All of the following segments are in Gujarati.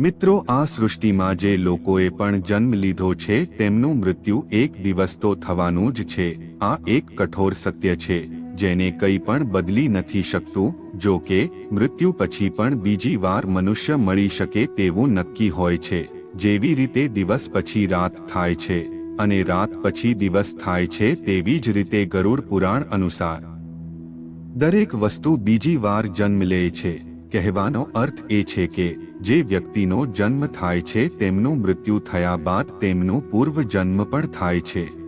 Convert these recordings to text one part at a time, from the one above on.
મિત્રો, આ સૃષ્ટિમાં જે લોકોએ પણ જન્મ લીધો છે, તેમનું મૃત્યુ એક દિવસ તો થવાનું જ છે. આ એક કઠોર સત્ય છે, જેને કંઈ પણ બદલી નથી શકતું, જો કે, મૃત્યુ પછી પણ બીજી વાર મનુષ્ય મળી શકે તેવું નક્કી હોય છે. જેવી રીતે દિવસ પછી રાત થાય છે, અને રાત પછી દિવસ થાય છે તેવી જ રીતે ગરુડ પુરાણ અનુસાર. દરેક વસ્તુ બીજી વાર જન્મ લે છે. કહેવાનો અર્થ એ છે કે, જે વ્યક્તિનો જન્મ થાય છે તેમનું મૃત્યુ થયા બાદ તેમનું પૂર્વ જન્મ પણ થાય છે.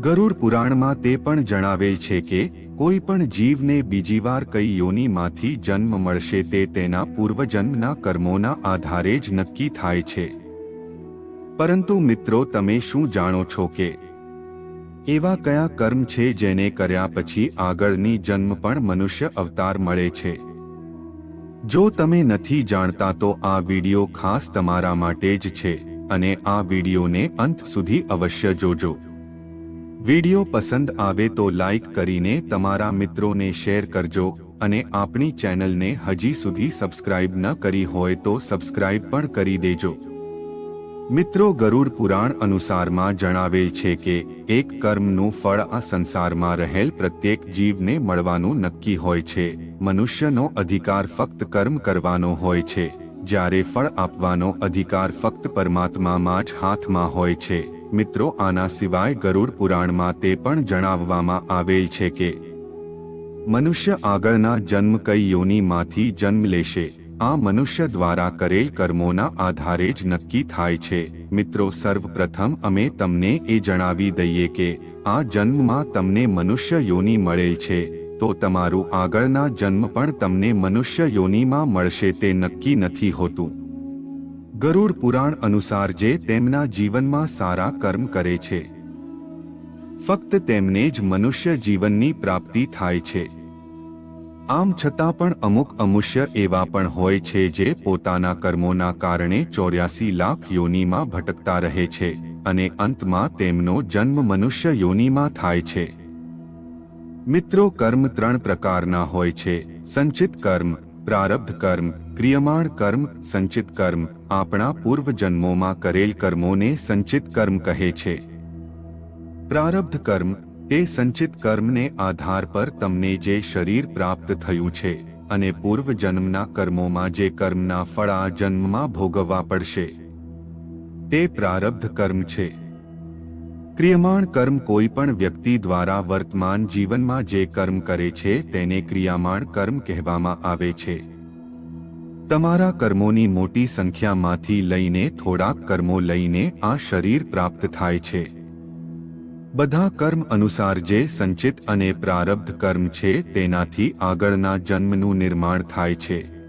ગરુડ પુરાણમાં તે પણ જણાવે છે કે, કોઈ પણ જીવને બીજી વાર કઈ યોનિમાંથી જન્મ મળશે તે તેના પૂર્વજન્મના કર્મોના આધારે જ નક્કી થાય છે. પરંતુ મિત્રો, તમે શું જાણો છો કે, એવા કયા કર્મ છે જેને કર્યા પછી આગળની જન્મ પણ મનુષ્ય અવતાર મળે છે? જો તમે નથી જાણતા તો આ વિડિયો ખાસ તમારા માટે જ છે અને આ વિડિયોને અંત સુધી અવશ્ય જોજો. વિડિયો પસંદ આવે તો લાઇક કરીને તમારા મિત્રોને શેર કરજો અને આપણી ચેનલને હજી સુધી સબસ્ક્રાઇબ ન કરી હોય તો સબસ્ક્રાઇબ પણ કરી દેજો. મિત્રો ગરુડ પુરાણ અનુસારમાં જણાવેલ છે કે, એક કર્મનું ફળ આ સંસારમાં રહેલ પ્રત્યેક જીવને મળવાનું નક્કી હોય છે. મનુષ્યનો અધિકાર ફક્ત કર્મ કરવાનો હોય છે. જ્યારે ફળ આપવાનો અધિકાર ફક્ત પરમાત્મામાં જ હાથમાં હોય છે. મિત્રો, આના સિવાય ગરુડ પુરાણમાં તે પણ જણાવવામાં આવેલ છે કે, મનુષ્ય આગળના જન્મ કઈ યોનિમાંથી જન્મ લેશે? આ મનુષ્ય દ્વારા કરેલ કર્મોના આધારે જ નક્કી થાય છે. મિત્રો, સર્વપ્રથમ અમે તમને એ જણાવી દઈએ કે, આ જન્મમાં તમને મનુષ્ય યોની મળેલ છે. તો તમારું આગળના જન્મ પણ તમને મનુષ્ય યોનિમાં મળશે તે નક્કી નથી હોતું. ગરુડ પુરાણ અનુસાર જે તેમના જીવનમાં સારા કર્મ કરે છે, ફક્ત તેમને જ મનુષ્ય જીવનની પ્રાપ્તિ થાય છે. આમ છતાં પણ અમુક અમુષ્ય એવા પણ હોય છે જે પોતાના કર્મોના કારણે ચોર્યાસી લાખ યોનિમાં ભટકતા રહે છે અને અંતમાં તેમનો જન્મ મનુષ્ય યોનિમાં થાય છે. મિત્રો, કર્મ ત્રણ પ્રકારના હોય છે. સંચિત કર્મ, પ્રારબ્ધ કર્મ, ક્રિયમાણ કર્મ, સંચિત કર્મ. આપણા પૂર્વ જન્મોમાં કરેલ કર્મોને સંચિત કર્મ કહે છે. પ્રારબ્ધ કર્મ, તે સંચિત કર્મને આધાર પર તમને જે શરીર પ્રાપ્ત થયું છે અને પૂર્વ જન્મના કર્મોમાં જે કર્મના ફળ આ જન્મમાં ભોગવવા પડશે. તે પ્રારબ્ધ કર્મ છે. ક્રિયમાણ કર્મ કોઈ પણ વ્યક્તિ દ્વારા વર્તમાન જીવનમાં જે કર્મ કરે છે તેને ક્રિયામાણ કર્મ કહેવામાં આવે છે. તમારા કર્મોની મોટી સંખ્યામાંથી લઈને થોડાક કર્મો લઈને આ શરીર પ્રાપ્ત થાય છે. બધા કર્મ અનુસાર જે સંચિત અને પ્રારબ્ધ કર્મ છે તેનાથી આગળના જન્મનું નિર્માણ થાય છે.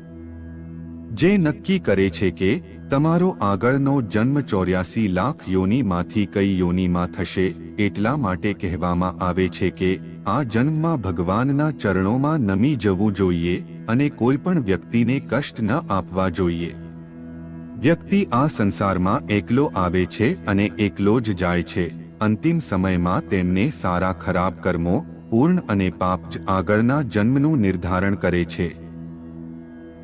જે નક્કી કરે છે કે તમારો આગળનો જન્મ ચોર્યાસી લાખ યોનીમાંથી કઈ યોનીમાં થશે, એટલા માટે કહેવામાં આવે છે કે, આ જન્મમાં ભગવાનના ચરણોમાં નમી જવું જોઈએ, અને કોઈ પણ વ્યક્તિને કષ્ટ ન આપવા જોઈએ. વ્યક્તિ આ સંસારમાં એકલો આવે છે અને એકલો જ જાય છે. અંતિમ સમયમાં તેમને સારા ખરાબ કર્મો, પૂર્ણ અને પાપ જ આગળના જન્મનું નિર્ધારણ કરે છે.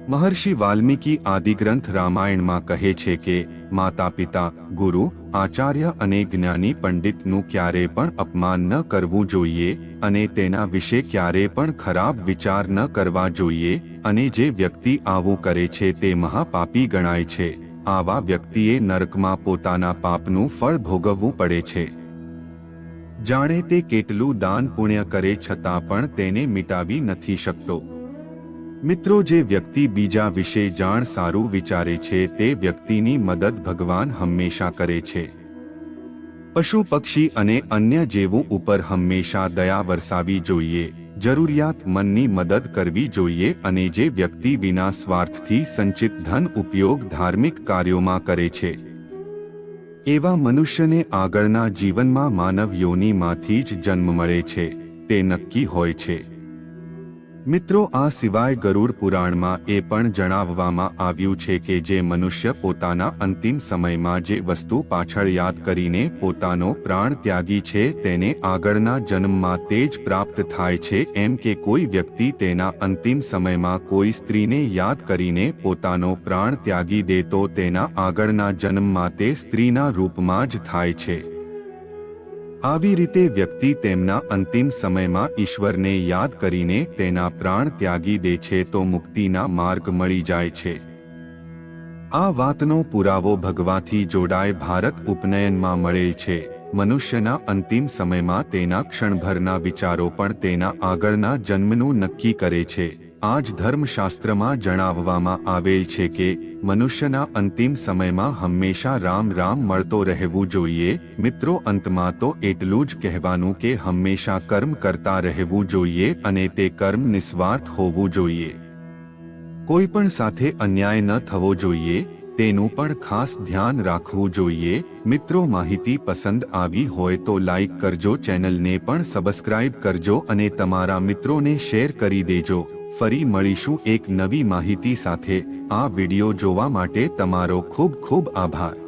મહર્ષિ વાલ્મીકી આદિગ્રંથ રામાયણમાં કહે છે કે માતા પિતા ગુરુ, આચાર્ય અને જ્ઞાની પંડિતનું ક્યારે પણ અપમાન ન કરવું જોઈએ અને તેના વિશે ક્યારે પણ ખરાબ વિચાર ન કરવા જોઈએ અને જે વ્યક્તિ આવું કરે છે તે મહાપાપી ગણાય છે. આવા વ્યક્તિએ નરકમાં પોતાના પાપનું ફળ ભોગવવું પડે છે. જાણે તે કેટલું દાન પુણ્ય કરે છતાં પણ તેને મિટાવી નથી શકતો. મિત્રો, જે વ્યક્તિ બીજા વિશે જાણ સારું વિચારે છે, તે વ્યક્તિની મદદ ભગવાન હંમેશા કરે છે. પશુ પક્ષી અને અન્ય જેવું ઉપર હંમેશા દયા વરસાવી જોઈએ, જરૂરિયાત મનની મદદ કરવી જોઈએ અને જે વ્યક્તિ વિના સ્વાર્થથી સંચિત ધન ઉપયોગ ધાર્મિક કાર્યોમાં કરે છે. એવા મનુષ્યને આગળના જીવનમાં માનવ યોનિમાંથી જ જન્મ મળે છે, તે નક્કી હોય છે. મિત્રો, આ સિવાય ગરુડ પુરાણમાં એ પણ જણાવવામાં આવ્યું છે કે જે મનુષ્ય પોતાના અંતિમ સમયમાં જે વસ્તુ પાછળ યાદ કરીને પોતાનો પ્રાણ ત્યાગી છે, તેને આગળના જન્મમાં તે જ પ્રાપ્ત થાય છે, એમ કે કોઈ વ્યક્તિ તેના અંતિમ સમયમાં કોઈ સ્ત્રીને યાદ કરીને પોતાનો પ્રાણ ત્યાગી દે તો તેના આગળના જન્મમાં તે સ્ત્રીના રૂપમાં જ થાય છે. આવી રીતે વ્યક્તિ તેમના અંતિમ સમયમાં ઈશ્વરને યાદ કરીને તેના પ્રાણ ત્યાગી દે છે તો મુક્તિના માર્ગ મળી જાય છે. આ વાતનો પુરાવો ભગવાથી જોડાય ભારત ઉપનયનમાં મળેલ છે. મનુષ્યના અંતિમ સમયમાં તેના ક્ષણભરના વિચારો પણ તેના આગળના જન્મનું નક્કી કરે છે. આ જ ધર્મશાસ્ત્રમાં જણાવવામાં આવેલ છે કે મનુષ્યના અંતિમ સમયમાં હંમેશા રામ રામ મળતો રહેવું જોઈએ. મિત્રો, અંતમાં તો એટલું જ કહેવાનું કે હંમેશા કર્મ કરતા રહેવું જોઈએ અને તે કર્મ નિસ્વાર્થ હોવું જોઈએ. કોઈ પણ સાથે અન્યાય ન થવો જોઈએ, તેનું પણ ખાસ ધ્યાન રાખવું જોઈએ. મિત્રો, માહિતી પસંદ આવી હોય તો લાઈક કરજો, ચેનલને પણ સબસ્ક્રાઇબ કરજો અને તમારા મિત્રોને શેર કરી દેજો. ફરી મળીશું એક નવી માહિતી સાથે આ વિડિયો જોવા માટે તમારો ખૂબ ખૂબ આભાર.